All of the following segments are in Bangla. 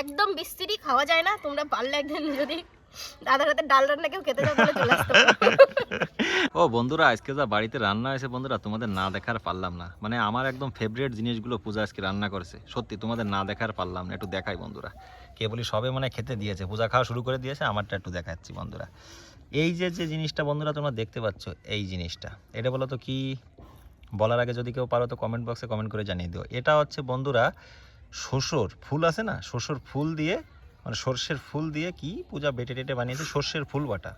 একদম বিস্তিরি খাওয়া যায় না, তোমরা পারলে একদিন যদি দাদার হাতে ডাল রান্না কেউ খেতে যাও চলে ও বন্ধুরা, আজকে যা বাড়িতে রান্না হয়েছে বন্ধুরা তোমাদের না দেখার পারলাম না। মানে আমার একদম ফেভারিট জিনিসগুলো পূজা আজকে রান্না করেছে। সত্যি তোমাদের না দেখার পারলাম না, একটু দেখাই বন্ধুরা। কে বলি সবে মানে খেতে দিয়েছে, পূজা খাওয়া শুরু করে দিয়েছে, আমারটা একটু দেখাচ্ছি বন্ধুরা। এই যে যে জিনিসটা বন্ধুরা তোমরা দেখতে পাচ্ছ, এই জিনিসটা, এটা বলো তো কি? বলার আগে যদি কেউ পারো তো কমেন্ট বক্সে কমেন্ট করে জানিয়ে দিও। এটা হচ্ছে বন্ধুরা শস্যর ফুল আছে না? শস্যর ফুল দিয়ে মানে সর্ষের ফুল দিয়ে কি পূজা বেটে টেটে বানিয়েছে? সর্ষের ফুল বাটা।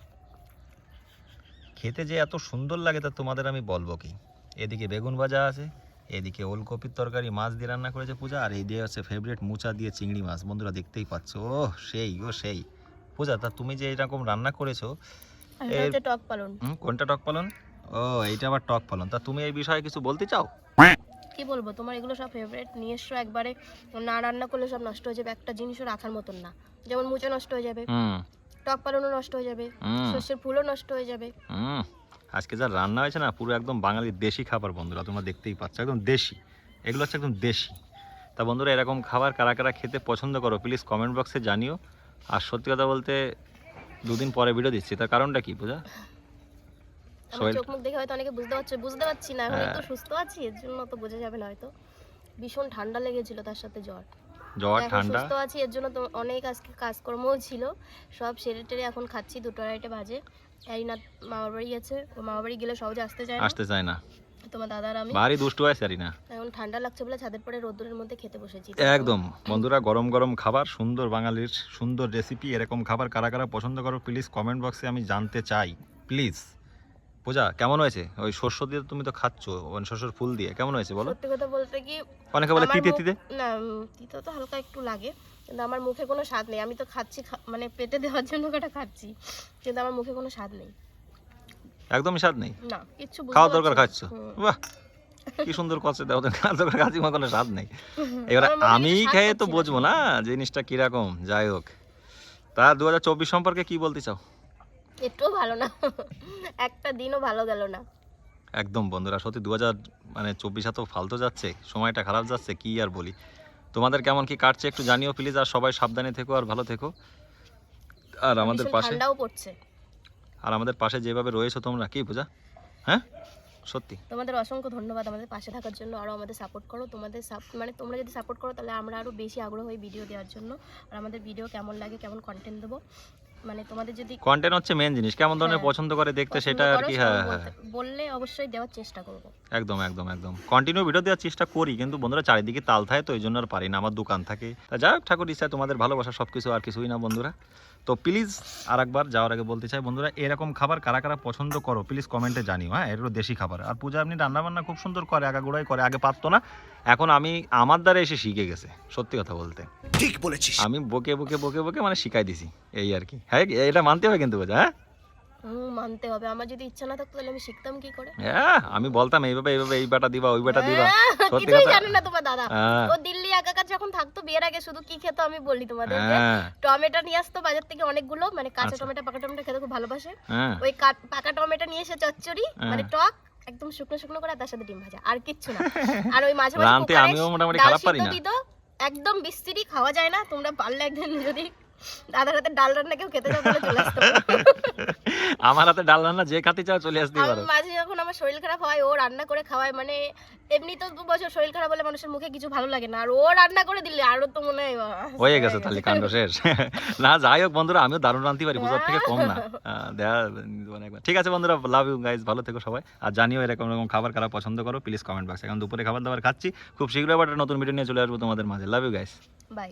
খেতে যে এত সুন্দর লাগে তা তোমাদের আমি বলব কি? এদিকে বেগুন ভাজা আছে এদিকে ওলকপির তরকারি মাছ দিয়ে রান্না করেছে পূজা আর এই দিয়ে হচ্ছে ফেভারিট মুচা দিয়ে চিংড়ি মাছ। বন্ধুরা দেখতেই পাচ্ছ ও সেই ও সেই। পূজা তা তুমি যে এরকম রান্না করেছ টক পালন। কোনটা টক পালন? ও এইটা আবার টক পালন। তা তুমি এই বিষয়ে কিছু বলতে চাও? কি বলব তোমার এগুলো সব ফেভারিট নিয়ে এসছো একবারে না রান্না করলে সব নষ্ট হয়ে যাবে। একটা জিনিসও রাখার মতন না। যেমন মুচা নষ্ট হয়ে যাবে টক পালনও নষ্ট হয়ে যাবে সর্ষের ফুলও নষ্ট হয়ে যাবে। আজকে যা রান্না হয়েছে না পুরো একদম বাঙালির দেশি খাবার বন্ধুরা তোমরা দেখতেই পাচ্ছ একদম দেশি। এগুলো হচ্ছে একদম দেশি। তা বন্ধুরা এরকম খাবার কারা কারা খেতে পছন্দ করো প্লিজ কমেন্ট বক্সে জানিও। আর সত্যি কথা বলতে দুদিন পরে ভিডিও দিচ্ছি তার কারণটা কি পূজা? আমার চোখ মুখ দেখে হয়তো অনেকে বুঝতে পারছে বুঝতে পারছি না এখন হ্যাঁ। একটু সুস্থ আছি এর জন্য তো বোঝা যাবে না হয়তো। ভীষণ ঠান্ডা লেগেছিল তার সাথে জ্বর। জ্বর ঠান্ডা? সুস্থ আছি এর জন্য তো অনেক আজকে কাজকর্মও ছিল। সব সেরে টেরে এখন খাচ্ছি দুটো আড়াইটে বাজে। এরিনা মামার বাড়ি গেছে ও মামার বাড়ি গেলে সহজে আসতে চায় আসতে চায় না। তোমার দাদার আমি। ভারী দুষ্টু হয় সারি এখন ঠান্ডা লাগছে বলে ছাদের পরে রোদ্দুরের মধ্যে খেতে বসেছি। একদম। বন্ধুরা গরম গরম খাবার সুন্দর বাঙালির সুন্দর রেসিপি এরকম খাবার কারা কারা পছন্দ করো প্লিজ কমেন্ট বক্সে আমি জানতে চাই। প্লিজ পূজা কেমন হয়েছে? ওই শস্য দিয়ে তুমি তো খাচ্ছ ওই শস্যর ফুল দিয়ে কেমন হয়েছে বলো? সত্যি কথা বলতে কি অনেকে বলে তিতে তিতে? না তিতো তো হালকা একটু লাগে কিন্তু আমার মুখে কোনো স্বাদ নেই। আমি তো খাচ্ছি মানে পেটে দেওয়ার জন্য ওটা খাচ্ছি কিন্তু আমার মুখে কোনো স্বাদ নেই। একদমই স্বাদ নেই? না বুঝতে খাওয়া দরকার খাচ্ছ? বাহ! কি সুন্দর দেওয়া খাওয়া দরকার কোনো স্বাদ নেই। এবার আমি খেয়ে তো বুঝব না জিনিসটা কীরকম যাই হোক। তা দু হাজার চব্বিশ সম্পর্কে কি বলতে চাও? একটুও ভালো না। একটা দিনও ভালো গেল না। একদম বন্ধুরা সত্যি দু হাজার মানে চব্বিশ এত ফালতু যাচ্ছে সময়টা খারাপ যাচ্ছে কি আর বলি। তোমাদের কেমন কি কাটছে একটু জানিও প্লিজ আর সবাই সাবধানে থেকো আর ভালো থেকো। আর আমাদের পাশে ঠান্ডাও পড়ছে। আর আমাদের পাশে যেভাবে রয়েছো তোমরা কি পূজা হ্যাঁ? সত্যি। তোমাদের অসংখ্য ধন্যবাদ আমাদের পাশে থাকার জন্য আরও আমাদের সাপোর্ট করো। তোমাদের মানে তোমরা যদি সাপোর্ট করো তাহলে আমরা আরও বেশি আগ্রহ হই ভিডিও দেওয়ার জন্য। আর আমাদের ভিডিও কেমন লাগে কেমন কন্টেন্ট দেবো। মানে তোমাদের যদি কন্টেন্ট হচ্ছে মেন জিনিস। কেমন ধরনের হ্যাঁ। পছন্দ করে দেখতে সেটা আর কি হ্যাঁ হ্যাঁ। বললে অবশ্যই দেওয়ার চেষ্টা করব। একদম একদম একদম। কন্টিনিউ ভিডিও দেওয়ার চেষ্টা করি কিন্তু বন্ধুরা চারিদিকে তাল থাকে তো এই জন্য আর পারি না আমার দোকান থাকে। তা যাই হোক ঠাকুর ইচ্ছা তোমাদের ভালোবাসা সবকিছু আর কিছুই না বন্ধুরা। তো প্লিজ আর একবার যাওয়ার আগে বলতে চাই বন্ধুরা এরকম খাবার কারা কারা পছন্দ করো প্লিজ কমেন্টে জানিও হ্যাঁ? এর দেশি খাবার। আর পূজা আপনি রান্না বান্না খুব সুন্দর করে আগাগোড়াই করে আগে পারতো না এখন আমি আমার দ্বারা এসে শিখে গেছে সত্যি কথা বলতে। ঠিক বলেছিস। আমি বকে বকে বকে বকে মানে শিখাই দিছি এই আর কি। হ্যাঁ এটা মানতে হবে কিন্তু বোঝা হ্যাঁ? মানতে হবে। আমার যদি ইচ্ছা না থাকতো তাহলে আমি শিখতাম কি করে? হ্যাঁ আমি বলতাম এইভাবে এইভাবে এই বাটা দিবা ওই বাটা দিবা। সত্যি কথা। জানে না তোমার দাদা। হ্যাঁ। ও দিল্লি একাকার যখন থাকতো বিয়ের আগে শুধু কি খেতো আমি বলি তোমাদের হ্যাঁ টমেটো নিয়ে আসতো বাজার থেকে অনেকগুলো মানে কাঁচা আচ্ছা। টমেটো পাকা টমেটো খেতে খুব ভালোবাসে হ্যাঁ ওই পাকা টমেটো নিয়ে এসে চচ্চড়ি হ্যাঁ। মানে টক একদম শুকনো শুকনো করে তার সাথে ডিম ভাজা আর কিচ্ছু না আর ওই মাঝে মাঝে আমিও মোটামুটি খারাপ পারি না একদম বিস্তিরি খাওয়া যায় না তোমরা পারলে একদিন যদি দাদার হাতে ডাল রান্না কেউ খেতে যাও তাহলে চলে আসতে। আমার হাতে ডাল রান্না যে খাতে চাও চলে আসতেই আমি পারো। মাঝে যখন আমার শরীর খারাপ হয় ও রান্না করে খাওয়ায় মানে এমনি তো দু বছর শরীর খারাপ হলে মানুষের মুখে কিছু ভালো লাগে না আর ও রান্না করে দিলে আরও তো মনে হয় হয়ে গেছে তাহলে কাণ্ড শেষ। না যাই হোক বন্ধুরা আমিও দারুণ রাঁধতে পারি পূজার থেকে কম না। দেখা মানে একবার। ঠিক আছে বন্ধুরা লাভ ইউ গাইজ ভালো থেকো সবাই। আর জানিও এরকম এরকম খাবার কারা পছন্দ করো প্লিজ কমেন্ট বক্সে এখন দুপুরে খাবার দাবার খাচ্ছি। খুব শীঘ্রই আবার একটা নতুন ভিডিও নিয়ে চলে আসব তোমাদের মাঝে। Love you guys bye